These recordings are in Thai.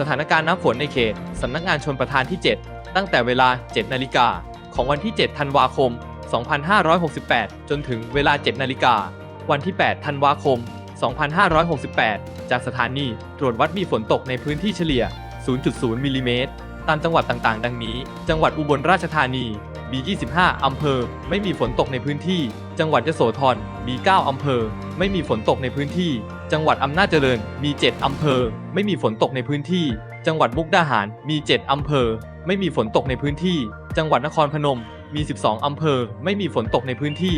สถานการณ์น้ำฝนในเขตสำนักงานชนประทานที่ 7 ตั้งแต่เวลา 7 นาฬิกา ของวันที่ 7 ธันวาคม 2568 จนถึงเวลา 7 นาฬิกา วันที่ 8 ธันวาคม 2568 จากสถานีตรวจวัดมีฝนตกในพื้นที่เฉลี่ย 0.0 มิลลิเมตร ตามจังหวัดต่างๆ ดังนี้ จังหวัดอุบลราชธานี มี 25 อำเภอ ไม่มีฝนตกในพื้นที่ จังหวัดยโสธร มี 9 อำเภอ ไม่มีฝนตกในพื้นที่ จังหวัดอำนาจเจริญ มี 7 อำเภอ ไม่มีฝนตกในพื้นที่ จังหวัดมุกดาหาร มี 7 อำเภอ ไม่มีฝนตกในพื้นที่ จังหวัดนครพนม มี 12 อำเภอ ไม่มีฝนตกในพื้นที่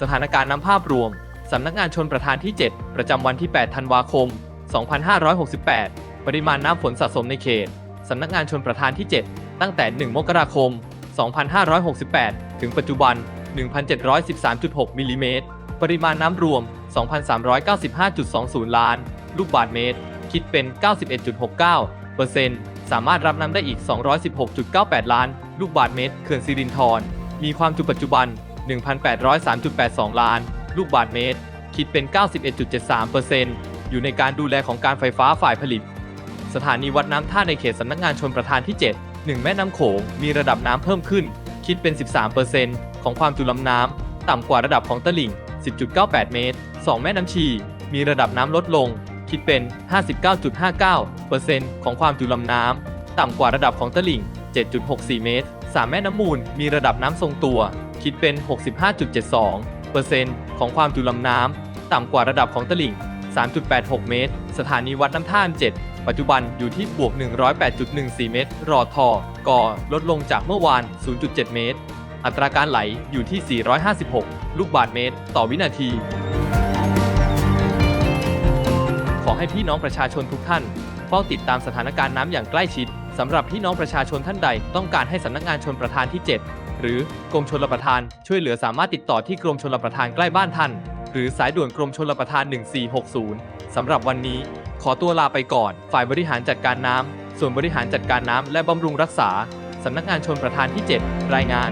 สถานการณ์น้ำภาพรวม สำนักงานชนประทานที่ 7 ประจำวันที่ 8 ธันวาคม 2568 ปริมาณน้ำฝนสะสมในเขต สำนักงานชนประทานที่ 7 ตั้งแต่ 1 มกราคม 2568 ถึงปัจจุบัน 1,713.6 มิลลิเมตร ปริมาณน้ำรวม 2,395.20 ล้าน ลูกบาศก์เมตร คิดเป็น 91.69เปอร์เซ็นต์สามารถรับน้ำได้อีก 216.98 ล้าน ลูกบาศก์เมตร เขื่อนสิรินธร มีความจุปัจจุบัน 1,803.82 ล้าน ลูกบาศก์เมตร คิดเป็น 91.73เปอร์เซ็นต์อยู่ในการดูแลของการไฟฟ้าฝ่ายผลิต สถานีวัดน้ำท่าในเขตสำนักงานชนประทานที่ 7 1 แม่น้ำโขงมีระดับน้ำเพิ่มขึ้น คิดเป็น 13%ของความจุลำน้ำ ต่ำกว่าระดับของตลิ่ง 10.98 เมตร 2 แม่น้ำชี มีระดับน้ำลดลง คิดเป็น 59.59%ของความจุลำน้ำ ต่ำกว่าระดับของตลิ่ง 7.64 เมตร 3 แม่น้ำมูล มีระดับน้ำทรงตัว คิดเป็น 65.72%ของความจุลำน้ำ ต่ำกว่าระดับของตลิ่ง 3.86 เมตร สถานีวัดน้ำท่าน7 ปัจจุบันอยู่ที่บวก 108.14 เมตร รอทอก่อลดลงจากเมื่อวาน 0.7 เมตร อัตราการไหลอยู่ที่ 456 ลูกบาศก์เมตร ต่อวินาที ขอให้พี่น้องประชาชนทุกท่านเฝ้าติดตามสถานการณ์น้ำอย่างใกล้ชิดสำหรับพี่น้องประชาชนท่านใด ต้องการให้สำนักงานชนประทานที่ 7 หรือกรมชลประทาน ช่วยเหลือสามารถติดต่อที่กรมชลประทานใกล้บ้านท่าน หรือสายด่วนกรมชลประทาน 1460สำหรับวันนี้ ขอตัวลาไปก่อน ฝ่ายบริหารจัดการน้ำส่วนบริหารจัดการน้ำและบำรุงรักษาสำนักงานชนประทานที่ 7 รายงาน